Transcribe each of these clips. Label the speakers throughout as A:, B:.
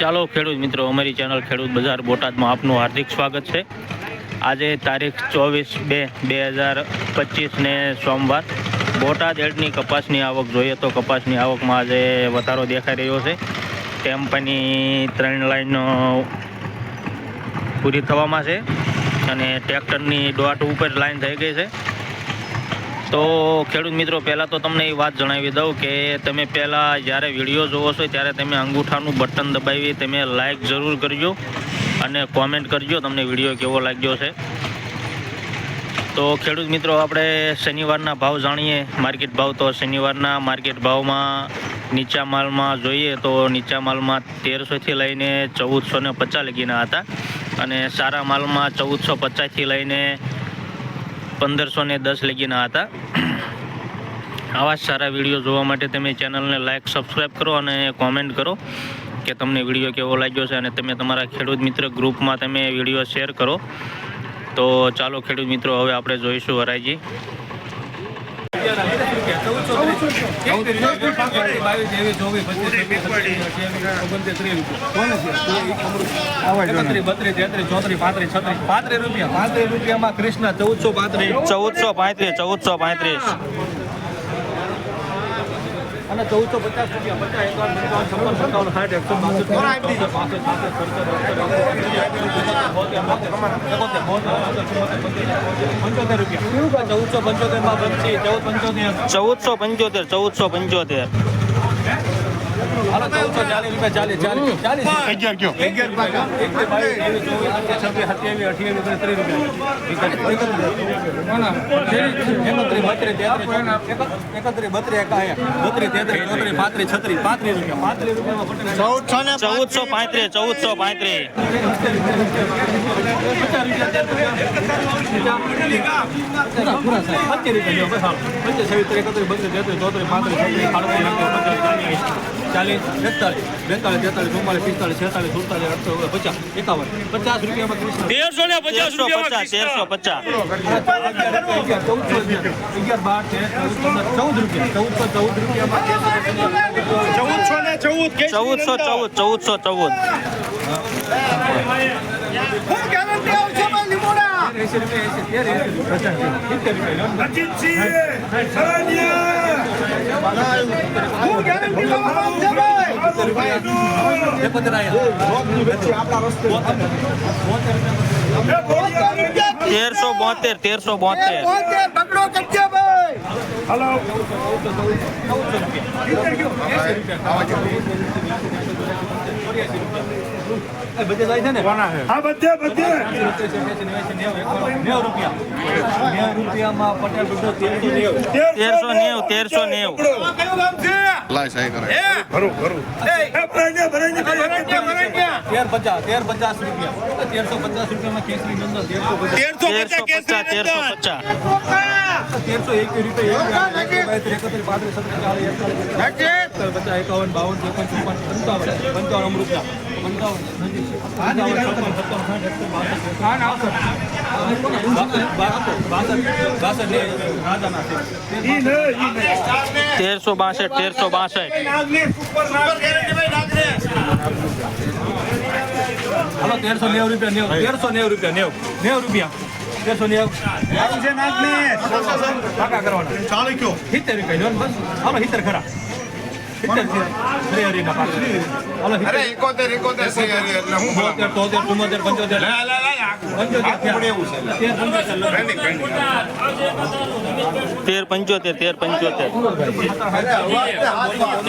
A: ચાલો ખેડૂત મિત્રો, અમારી ચેનલ ખેડૂત બજાર બોટાદમાં આપનું હાર્દિક સ્વાગત છે. આજે તારીખ ચોવીસ બે બે હજાર પચીસને સોમવાર. બોટાદ એડની કપાસની આવક જોઈએ તો કપાસની આવકમાં આજે વધારો દેખાઈ રહ્યો છે. ટેમ્પની ત્રણ લાઈનો પૂરી થવામાં છે અને ટ્રેક્ટરની દોઢ ઉપર લાઈન થઈ ગઈ છે. તો ખેડૂત મિત્રો, પહેલાં તો તમને એ વાત જણાવી દઉં કે તમે પહેલાં જ્યારે વીડિયો જોવો છો, ત્યારે તમે અંગૂઠાનું બટન દબાવી, તમે લાઇક જરૂર કરજો અને કોમેન્ટ કરજો, તમને વીડિયો કેવો લાગ્યો છે. તો ખેડૂત મિત્રો, આપણે શનિવારના ભાવ જાણીએ. માર્કેટ ભાવ તો શનિવારના માર્કેટ ભાવમાં નીચા માલમાં જોઈએ તો નીચા માલમાં તેરસોથી લઈને ચૌદસો ને પચાસ લગીના હતા. અને સારા માલમાં ચૌદસો પચાસથી લઈને પંદરસો ને દસ લગીના હતા. આવા સારા વીડિયો જોવા માટે તમે ચેનલને લાઈક સબસ્ક્રાઈબ કરો અને કોમેન્ટ કરો કે તમને વીડિયો કેવો લાગ્યો છે અને તમે તમારા ખેડૂત મિત્ર ગ્રુપમાં તમે વીડિયો શેર કરો. તો ચાલો ખેડૂત મિત્રો, હવે આપણે જોઈશું
B: કૃષ્ણ ચૌદસો પાંત્રીસ
A: ચૌદસો પાંત્રીસ.
B: અને ચૌદસો પચાસ રૂપિયા પચાસ એકાવન પંચાવન છપ્પન સત્તાવન સાઠ એકસો બાસઠ. બાસઠ પંચોતેર રૂપિયા. ચૌદસો પંચોતેરમાં બનશે ચૌદ પંચોતેર.
A: ચૌદસો પંચોતેર ચૌદસો પંચોતેર.
B: હાલો ચૌદસો ચાલીસ રૂપિયા ચાલીસ ચાલીસ ચાલીસ. અગિયાર કયો? અગિયાર બે બાવીસ ત્રેવીસ પચીસ છવ્વીસ રૂપિયા. તેત્રીસ એકત્રીસ બત્રીસ તેત્રીસ ચોત્રીસ પાંત્રીસ છત્રીસ રૂપિયા ચાલીસ બેતાલીસ બેતાલીસ તેતાલીસ ચુમ્માલીસ પિસ્તાલીસ છેતાલીસ સુડતાલીસ અડતાલીસ પચાસ એકાવન પચાસ રૂપિયામાં કૃષ્ણ
A: તેરસો ને પચાસ પચાસ તેરસો પચાસ.
B: ચૌદસો અગિયાર બાર તેર ચૌદ રૂપિયા ચૌદસો ચૌદ. રૂપિયામાં
C: ચૌદસો ને ચૌદ
A: ચૌદસો ચૌદ ચૌદસો ચૌદ
B: એસી રૂપિયા બોતેર રૂપિયા
A: તેરસો બોતેર તેરસો બોતેર
B: બધે જાય છે ને?
C: આ બધે બધે.
B: નેવું રૂપિયા નેવું રૂપિયામાં પટેલ બધો તેરસો નેવું.
A: તેરસો નેવું તેરસો નેવું.
C: ખરું ખરું એ ભરાઈ ભરાઈ
B: તેર પચાસ તેર પચાસ રૂપિયા. તેરસો પચાસ રૂપિયામાં કેસરી નંદન તેરસો પચાસ.
A: તેરસો પચાસ તેરસો
B: એક રૂપિયા એકત્રીસ પાંત્રીસ સત્તર ચાલીસ એકતાલીસ પચાસ એકાવન બાવન ચોપન ચોપન પંચાવન પંચાવન અમૃત.
A: તેરસો બાસઠ તેરસો બાસઠ
B: હાલો તેરસો નેવું રૂપિયા નેવું તેરસો નેવું રૂપિયા નેવું નેવું રૂપિયા તેરસો નેવું કાકા કરવાના
C: ચાલી કયો
B: સિત્તેર રૂપિયા બસ હાલો સિત્તેર ખરા શ્રી હરિના હાલો
C: એકોતેર એકોતેર છે એટલે હું
B: બોતેર તોતેર ચુમ્મોતેર પંચોતેર પંચોતેર
C: એવું છે
B: તેર પંચોતેર
A: તેર પંચોતેર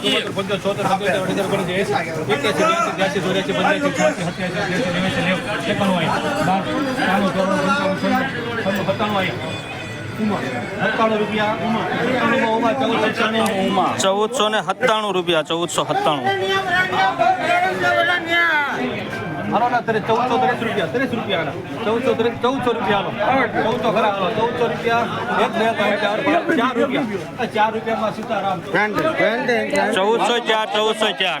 A: તેર પંચોતેર ચૌદસો ને સત્તાણું રૂપિયા ચૌદસો સત્તાણું.
B: ચૌદસો ત્રીસ રૂપિયા ત્રીસ રૂપિયા ચૌદસો ત્રીસ ચૌદસો રૂપિયા ચૌદસો ખરા હાલો. ચૌદસો રૂપિયા. એક બે ત્રણ ચાર ચાર રૂપિયા. ચાર રૂપિયામાં સીતારામ.
A: ચૌદસો ચાર ચૌદસો ચાર.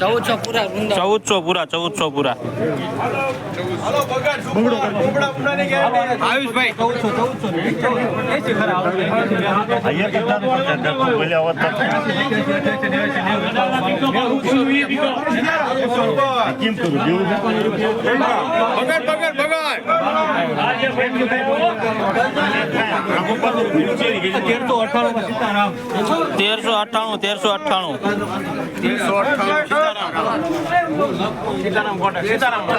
B: ચૌદસો પૂરા.
A: ચૌદસો પૂરા ચૌદસો પૂરા
B: આયુષભાઈ ચૌદસો ચૌદસો ને એસી ખરા આવડે. એસી, તેરસો અઠાણું
A: અઠ્ઠાણું. તેરસો અઠ્ઠાણું
B: તેતાલીસ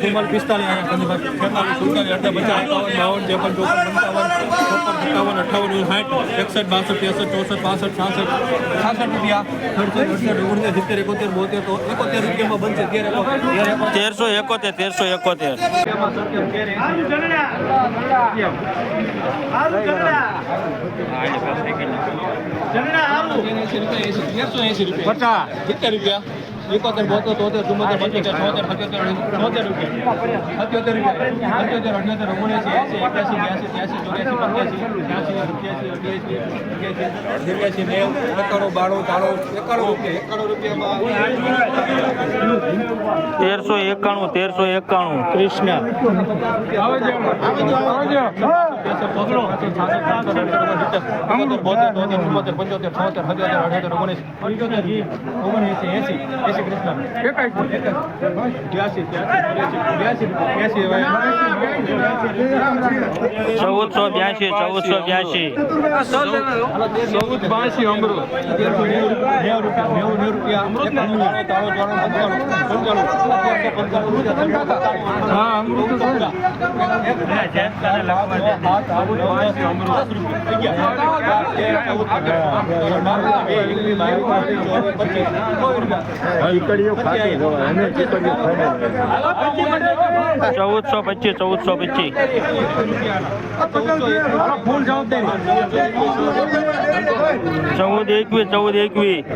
B: ચુમ્માલીસ પિસ્તાલીસ સત્તાવન અઠ્ઠાવન સાઠ એકસઠ બાસઠ ત્રેસઠ ચોસઠ પાસઠ છાસઠ છાસઠ રૂપિયા. સડસઠ અડસઠ ઓગણસાઠ સિત્તેર એકોતેર બોતેર તો એકોતેર રૂપિયામાં બનશે
A: તેરસો એકોતેર તેરસો એકોતેર.
B: તેરસો એસી રૂપિયા. પચાસ. સિત્તેર રૂપિયા. એકોતેર બોતેર તોતેર ચુમ્મોતેર પંચોતેર છોતેર સત્યોતેર છોતેર રૂપિયા. સત્યોતેર રૂપિયા. સત્યોતેર અઠ્યોતેર ઓગણસી એસી એક્યાસી બ્યાસી ત્યાસી ચોર્યાસી પંચ્યાસી ત્યાસી અઠ્યાસી એકાણું બાણું ત્રાણું એકાણું રૂપિયા. એકાણું રૂપિયામાં
A: તેરસો એકાણું તેરસો એકાણું.
B: કૃષ્ણ.
A: ચૌદસો બ્યાસી ચૌદસો બ્યાસી.
B: ચૌદ બાસી અમૃત. નેવું રૂપિયા નેવું નેવું રૂપિયા અમૃત હા અમૃત
A: ચૌદસો પચીસ ચૌદસો પચીસ. ચૌદ એકવીસ ચૌદ એકવીસ.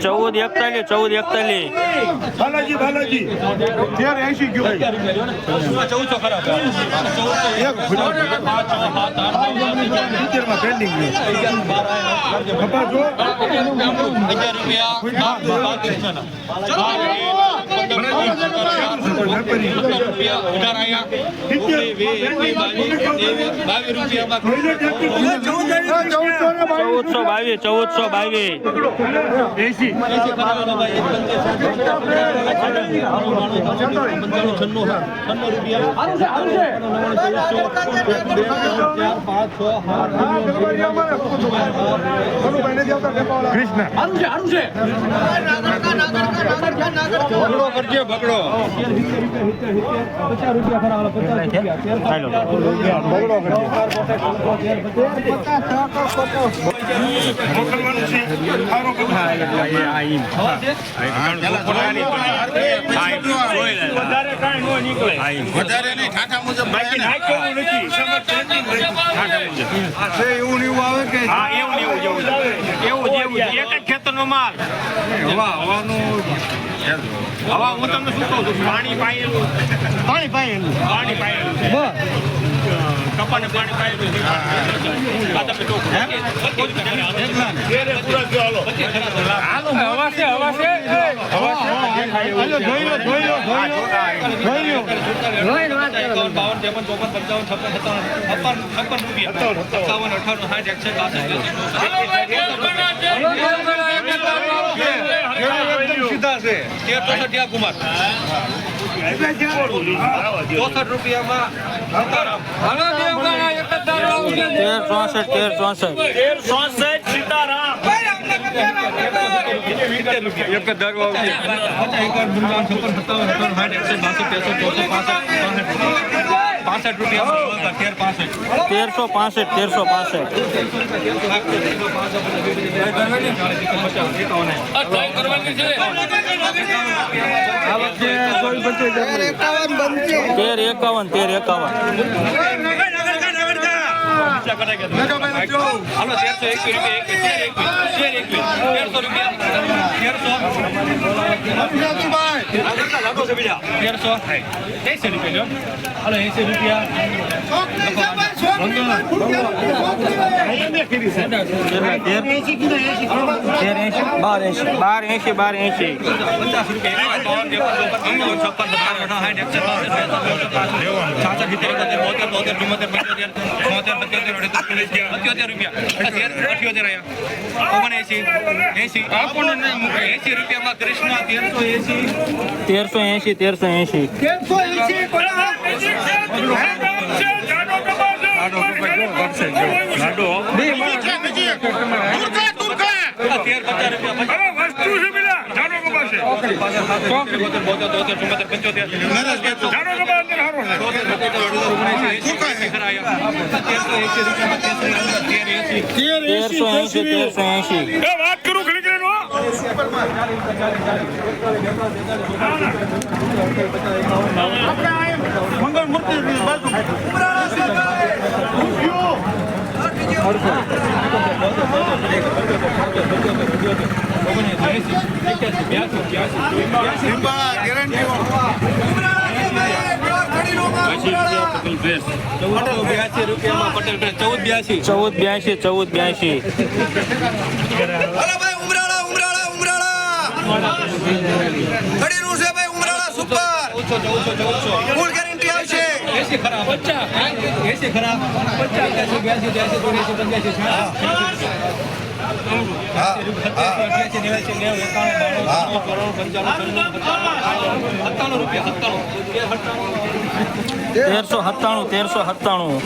A: ચૌદ એકતાલીસ ચૌદ એકતાલીસ
C: બાલાજી બાલાજી તેર એસી ગયો
B: ચૌદસો
C: પેન્ડિંગ
B: અગિયાર રૂપિયા
A: ચૌદસો બાવીસ ચૌદસો બાવીસ
B: બગડો કરજે બગડો
D: વધારે નહીં ઠાઠા મુજબ
C: બાકી નાખ્યું નથી સમજ પેન્ડિંગ એવું એવું આવે. કે હા એવું એવું જેવું એવું જેવું એક જ ખેતરનો માલ હવા હવાનું હવા હું તમને શું કહું છું પાણી પાયેલું. પાણી પાયેલું? પાણી પાયેલું છે. કપાને પાણી પાયેલું
B: સત્તાવન અઠાવન સાઠ એકસઠ બાસઠ તેર ચોસઠ કુમાર ચોસઠ રૂપિયામાં સીતારામ
A: તેર ચોસઠ તેર ચોસઠ તેર ચોસઠ સીતારામ
C: એક
B: પાસઠ રૂપિયા તેર પાસઠ.
A: તેરસો પાસઠ તેરસો પાસઠ. તેર એકાવન તેર એકાવન
B: તેરસો એકવીસ રૂપિયા તેરસો રૂપિયા તેરસો તેરસો એસી રૂપિયા હાલો એસી રૂપિયા
A: બાર એંશી બાર એંશી બાર એંશી
B: પચાસ રૂપિયા ઓગણએંસી એંસી એંસી રૂપિયામાં કૃષ્ણ તેરસો એંસી.
A: તેરસો એંશી તેરસો એંશી.
C: તુરકા તુરકા
B: તેર પચાસ રૂપિયા વસ્તુ છે
A: તેરસો એંશી તેરસો એંશી
B: વાત કરું મંગળ મૂર્તિ બ્યાસી રૂપિયામાં પટેલ પ્રેસ ચૌદ બ્યાસી
A: ચૌદ બ્યાસી
C: ફૂલ ગેરંટી આવશે
B: એસી ખરાબ બચ્ચા એસી ખરાબ એસી બ્યાસી ત્યાસી ચોર્યાસી
A: તેરસો સત્તાણું તેરસો સત્તાણું.